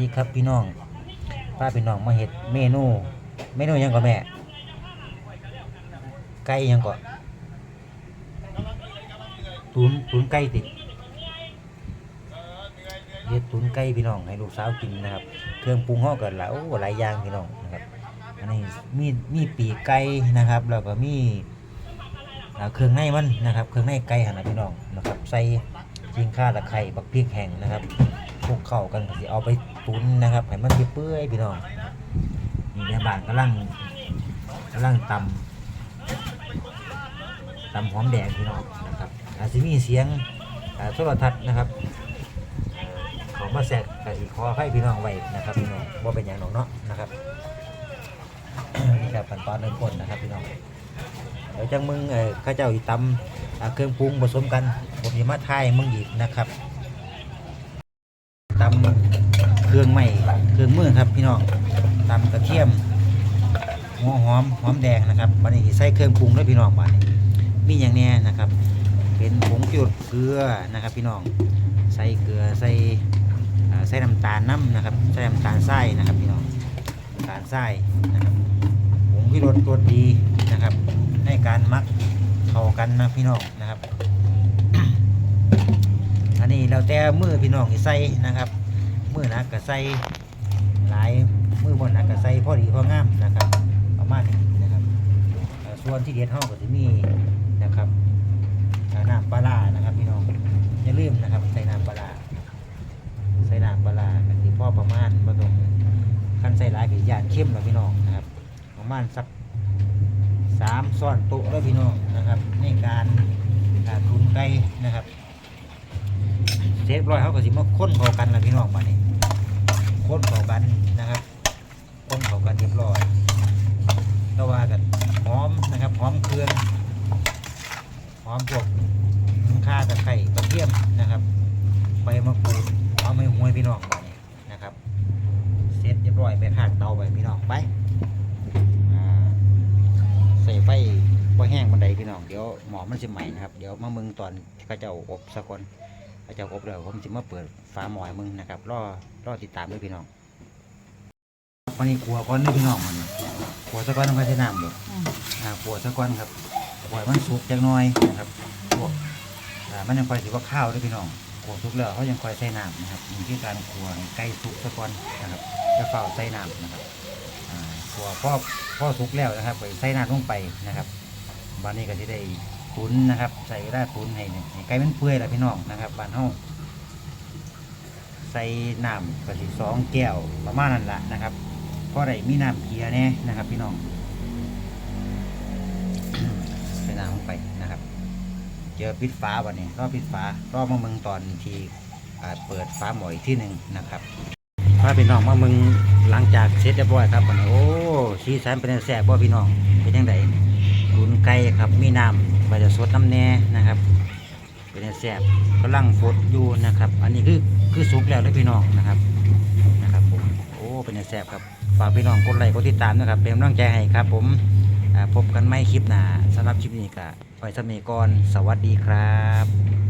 ดีครับพี่น้องป้าพี่น้องมาเห็ดเมนู เมนูยังก่อนแม่ ไก่ยังก่อนตุนตุนไก่ติเฮ็ดตุนไก่พี่น้องให้ลูกสาวกินนะครับ เครื่องปรุงห่อกันแล้วหลายอย่างพี่น้องนะครับ อันนี้มีมีปีกไก่นะครับ แล้วก็มีเครื่องในมันนะครับ เครื่องในไก่หันนะพี่น้องนะครับ ใส่จิงข่าตะไคร้บักพริกแห้งนะครับ คลุกเข้ากันก็สิเอาไปตุนนะครับให้มันเปื่อยๆพี่น้องนี่แม่บ้านกำลังกำลังตำตำหอมแดงพี่น้องนะครับอาจจะมีเสียงอ่าโทรทัศน์นะครับอ่าเขามาแทรกกับอีกขอให้พี่น้องไว้นะครับพี่น้องว่าเป็นอย่างหนองเนาะนะครับนี่ครับขั้นตอนเริ่มต้นนะครับพี่น้องเดี๋ยวจังมึงข้าเจ้าอีตำเครื่องปรุงผสมกันผมจะมาทายมึงอีกนะครับ ตำเครื่องใหม่เครื่องมือครับพี่น้องตำกระเทียมหัวหอมหอมแดงนะครับวันนี้ใส่เครื่องปรุงด้วยพี่น้องบ้านนี้มีอย่างแน่นะครับ เป็นผงจุดเกลือนะครับ พี่น้องใส่เกลือใส่ใส่น้ำตาลน้ำนะครับใส่น้ำตาลทรายนะครับพี่น้องน้ำตาลทรายนะครับผงพิรสตัวดีนะครับ ให้การมักเข้ากันนะพี่น้องนะครับ อันนี้เราแต่มือพี่น้องใส่นะครับ มือนักก็ใส่หลายมือบนนักก็ใส่พอดีพองามนะครับประมาณนี้นะครับส่วนที่เด็ดห้องก็จะมีนะครับน้ำปลานะครับพี่น้องอย่าลืมนะครับใส่น้ำปลาใส่น้ำปลากันที่พ่อประมาณบ่ตรงขั้นใส่หลายกี่ยานเข้มนะพี่น้องนะครับ ประมาณสักสามซ้อนโต๊ะแล้วพี่น้องนะครับในการการทุนไก่นะครับเสร็จเรียบร้อยเขาก็สิมาค้นเข้ากันแล้วพี่น้องมาเนี่ คนเข้ากันนะครับคนเข้ากันเรียบร้อยก็ว่ากันหอมนะครับหอมเครื่องหอมพวกข่าตะไคร้กระเทียมนะครับใบมะกรูดเอาไม่ห่วยพี่น้องมาเนี่นะครับเสร็จเรียบร้อยไปข้างเตาไปพี่น้องไปใส่ไฟบ่แห้งบันไดพี่น้องเดี๋ยวหมอมันสิใหม่นะครับ เดี๋ยวมามึงตอนเข้าเจ้าอบสักคน เข้าเจ้าอบแล้วผมสิมาเปิดฝาหมอให้มึงนะครับรอรอติดตามด้วยพี่น้องวันนี้กลัวก้อนด้วยพี่น้องมันกลัวสักก้อนต้องใช้น้ำบ่อ่ากลัวสักก้อนครับปล่อยมันสุกจักน่อยนะครับพวกอ่ามันยังคอยสิว่าข้าวด้วยพี่น้องกลัวสุกแล้วเขายังคอยใส่น้ำนะครับมีที่การกลัวใกล้สุกสักก้อนนะครับจะเฝ้าใส่น้ำนะครับอ่าตัวพ่อพ่อสุกแล้วนะครับไปใส่น้ำลงไปนะครับบ้านนี้ก็จะได้ ตุนนะครับ ใส่เวลาตุนให้ให้ไก่มันเปื่อยแหละพี่น้องนะครับบ้านเฮาใส่น้ำก็สิสองแก้วประมาณนั้นละนะครับเพราะได้มีน้ำเพียแน่นะครับ พี่น้องใส่น้ำลงไปนะครับ เจอปิดฟ้าวันนี้รอบปิดฟ้ารอบมาเมืองตอนทีอ่าเปิดฟ้าหมอยที่หนึ่งนะครับพาพี่น้องมามึงหลังจากเสร็จเรียบร้อยครับวันนี้โอ้สีสันเป็นแสบบ่พี่น้องเป็นยังไงตุนไก่ครับมีน้ำ ใบจะสดน้ำแน่นะครับ เป็นแสบกำลังฟดอยู่นะครับ อันนี้คือคือสุกแล้วเลยพี่น้องนะครับนะครับผมโอ้เป็นแสบครับฝากพี่น้องกดไลค์กดติดตามนะครับ เป็นกำลังใจให้ครับ ผมพบกันไม่คลิปหน้าสำหรับคลิปนี้ก็ไปสมีก่อนสวัสดีครับ